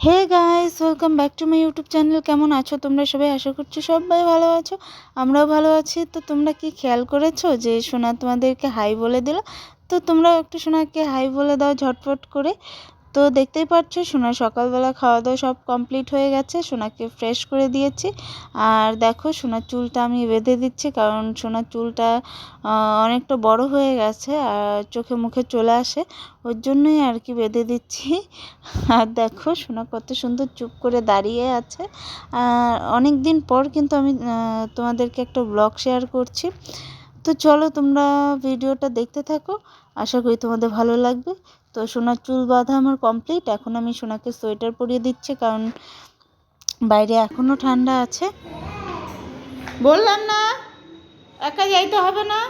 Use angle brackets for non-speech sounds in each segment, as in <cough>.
Hey guys welcome back to my YouTube channel কেমন আছো তোমরা সবাই? আশা করছ সবাই ভালো আছো। আমরাও ভালো আছি। তো তোমরা কি খেয়াল করেছ যে সোনা তোমাদেরকে হাই বলে দিল? তো তোমরাও একটু সোনাকে হাই বলে দাও ঝটফট করে। তো দেখতেই পাচ্ছ সোনা সকালবেলা খাওয়া দাওয়া সব কমপ্লিট হয়ে গেছে। সোনাকে ফ্রেশ করে দিয়েছি। আর দেখো, সোনার চুলটা আমি বেঁধে দিচ্ছি, কারণ সোনার চুলটা অনেকটা বড় হয়ে গেছে আর চোখে মুখে চলে আসে। ওর জন্যই আর কি বেঁধে দিচ্ছি। আর দেখো, সোনা কত সুন্দর চুপ করে দাঁড়িয়ে আছে। আর অনেক দিন পর কিন্তু আমি তোমাদেরকে একটা ব্লগ শেয়ার করছি। তো চলো তোমরা ভিডিওটা দেখতে থাকো। আশা করি তোমাদের ভালো লাগবে। তো সোনার চুল বাঁধা আমার কমপ্লিট এখন আমি সোনাকে সোয়েটার পরিয়ে দিচ্ছি কারণ বাইরে এখনও ঠান্ডা আছে। বললাম না একা যাইতে হবে না।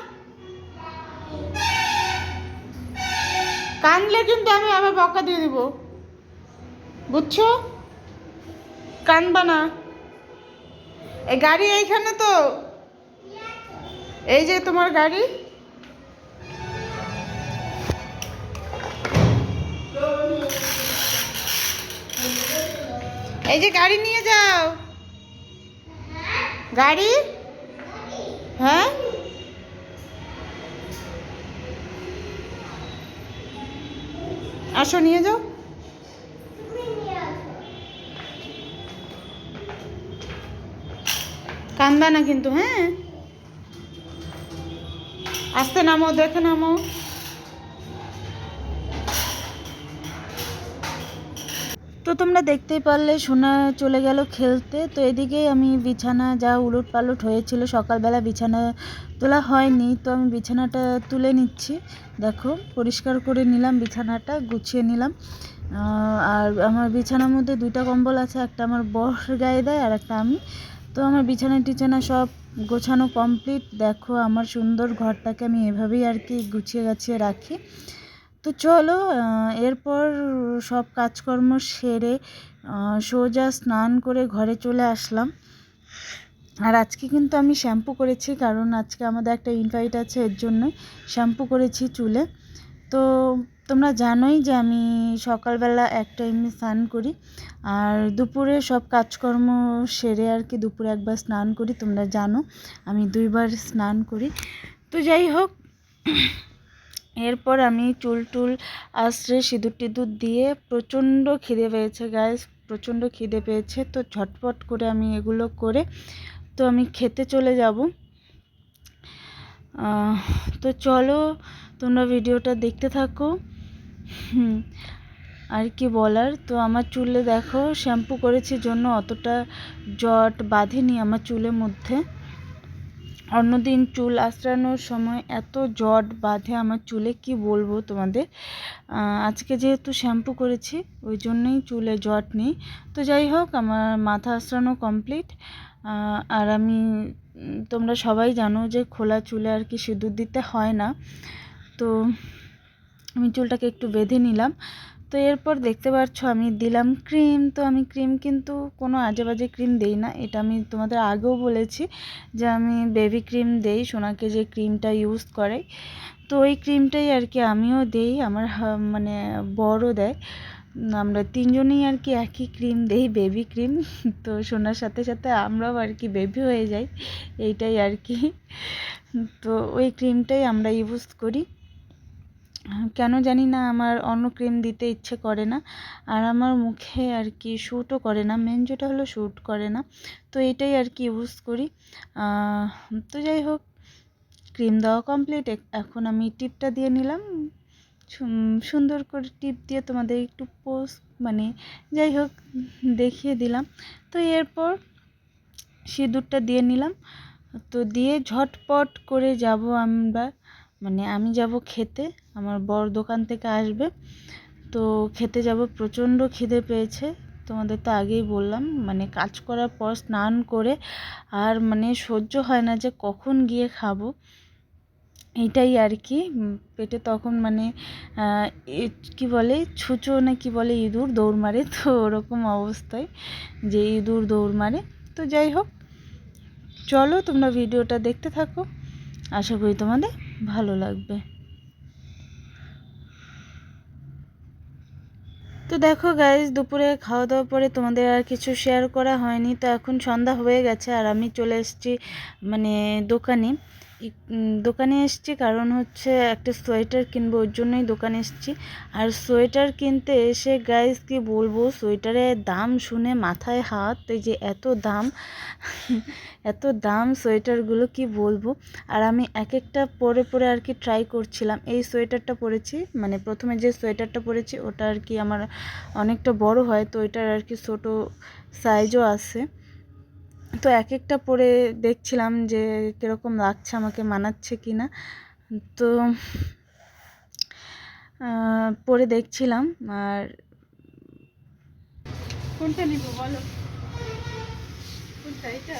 কানলে কিন্তু আমি আবার বকা দিয়ে দিব। বুঝছ? কানবা না। এই গাড়ি এইখানে তো? এই যে তোমার গাড়ি? এই যে গাড়ি নিয়ে যাও। গাড়ি? হ্যাঁ? আসো, নিয়ে যাও। কান্দা না কিন্তু হ্যাঁ? আস্তে নামো দেখে নামো তো তোমরা দেখতেই পারলে সোনা চলে গেল খেলতে। তো এদিকে আমি বিছানা যা উলট পালট হয়েছিল, সকালবেলা বিছানা তোলা হয়নি, তো আমি বিছানাটা তুলে নিচ্ছি। দেখো, পরিষ্কার করে নিলাম বিছানাটা, গুছিয়ে নিলাম। আর আমার বিছানার মধ্যে দুইটা কম্বল আছে, একটা আমার বর গায়ে দেয় আর একটা আমি। তো আমার বিছানা টিছানা সব গোছানো কমপ্লিট দেখো, আমার সুন্দর ঘরটাকে আমি এভাবেই আর কি গুছিয়ে গাছিয়ে রাখি। তো চলো এরপর সব কাজকর্ম সেরে সোজা স্নান করে ঘরে চলে আসলাম। আর আজকে কিন্তু আমি শ্যাম্পু করেছি, কারণ আজকে আমাদের একটা ইনভাইট আছে, এর জন্যই শ্যাম্পু করেছি চুলে। তো তোমরা জানোই যে আমি সকালবেলা এক টাইমে স্নান করি, আর দুপুরে সব কাজকর্ম সেরে আর কি দুপুরে একবার স্নান করি, তোমরা জানো। আমি দুইবার স্নান করি। তো যাই হোক এরপর আমি চুল টুল আশ্রে সিঁদুর টিঁদুর দিয়ে প্রচণ্ড খিদে পেয়েছে গ্যাস প্রচণ্ড খিদে পেয়েছে। তো ঝটপট করে আমি এগুলো করে তো আমি খেতে চলে যাব। তো চলো তোমরা ভিডিওটা দেখতে থাকো। আর কি বলার? তো আমার চুলে দেখো, শ্যাম্পু করেছি জন্য অতটা জট বাঁধেনি আমার চুলের মধ্যে। অন্যদিন চুল আঁচড়ানোর সময় এত জট বাঁধে আমার চুলে, কি বলব তোমাদের? আজকে যেহেতু শ্যাম্পু করেছি, ওই জন্যই চুলে জট নেই। তো যাই হোক, আমার মাথা আঁচড়ানো কমপ্লিট আর আমি তোমরা সবাই জানো যে খোলা চুলে আর কি সিঁদুর দিতে হয় না। তো আমি চুলটাকে একটু বেঁধে নিলাম। তো এরপর দেখতে পাচ্ছ আমি দিলাম ক্রিম। তো আমি ক্রিম কিন্তু কোনো আজে বাজে ক্রিম দেই না। এটা আমি তোমাদের আগেও বলেছি যে আমি বেবি ক্রিম দেই, সোনাকে যে ক্রিমটা ইউজ করে। তো ওই ক্রিমটাই আর কি আমিও দেই, আমার মানে বড় দেয়। আমরা তিনজনেই আর কি একই ক্রিম দেই, বেবি ক্রিম। <laughs> তো সোনার সাথে সাথে আমরাও আর কি বেবি হয়ে যাই। এইটাই আর কি। তো ওই ক্রিমটাই আমরা ইউজ করি। কেন জানি না আমার অন্য ক্রিম দিতে ইচ্ছে করে না। আর আমার মুখে আর কি শ্যুটও করে না মেন যেটা হলো শ্যুট করে না। তো এটাই আর কি ইউজ করি। তো যাই হোক ক্রিম দেওয়া কমপ্লিট এখন আমি টিপটা দিয়ে নিলাম। সুন্দর করে টিপ দিয়ে তোমাদের একটু পোস্ট মানে যাই হোক, দেখিয়ে দিলাম। তো এরপর সিঁদুরটা দিয়ে নিলাম। তো দিয়ে ঝটপট করে যাব আমরা মানে আমি যাব খেতে। আমার বর দোকান থেকে আসবে। তো খেতে যাব, প্রচণ্ড খিদে পেয়েছে। তোমাদের তো আগেই বললাম মানে কাজ করার পর স্নান করে আর মানে সহ্য হয় না যে কখন গিয়ে খাব। এইটাই আর কি পেটে তখন মানে কি বলে, ছুঁচো না কি বলে, ইঁদুর দৌড় মারে, তো ওরকম অবস্থায় যে ইঁদুর দৌড় মারে। তো যাই হোক, চলো তোমরা ভিডিওটা দেখতে থাকো। আশা করি তোমাদের ভালো লাগবে। তো দেখো গাইজ দুপুরে খাওয়া দাওয়ার পরে তোমাদের আর কিছু শেয়ার করা হয়নি। তো এখন সন্ধ্যা হয়ে গেছে আর আমি চলে এসেছি মানে দোকানে। দোকানে এসেছি। কারণ হচ্ছে একটা সোয়েটার কিনবো, ওর জন্যই দোকানে এসছি। আর সোয়েটার কিনতে এসে গাইজ কি বলব? সোয়েটারের দাম শুনে মাথায় হাত, এই যে এত দাম <laughs> এত দাম সোয়েটারগুলো, কি বলব? আর আমি এক একটা পরে পরে আর কি ট্রাই করছিলাম। এই সোয়েটারটা পরেছি মানে প্রথমে যে সোয়েটারটা পরেছি, ওটা আর কি আমার অনেকটা বড় হয়, তো ওইটার আর কি ছোটো সাইজও আছে। তো এক একটা পরে দেখছিলাম যে কীরকম লাগছে, আমাকে মানাচ্ছে কি না তো পরে দেখছিলাম আর কোনটা নিব বলো? কোনটা এটা?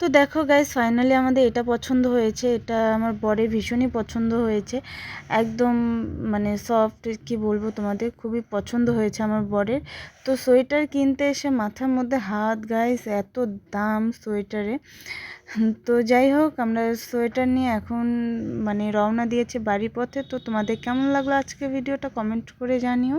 তো দেখো গাইস ফাইনালি আমাদের এটা পছন্দ হয়েছে। এটা আমার বরের ভীষণই পছন্দ হয়েছে। একদম মানে সফট কি বলব তোমাদের, খুবই পছন্দ হয়েছে আমার বরের। তো সোয়েটার কিনতে এসে মাথার মধ্যে হাত গাইস এত দাম সোয়েটারে। তো যাই হোক, আমরা সোয়েটার নিয়ে এখন মানে রওনা দিয়েছি বাড়ির পথে তো তোমাদের কেমন লাগল আজকে ভিডিওটা কমেন্ট করে জানিও।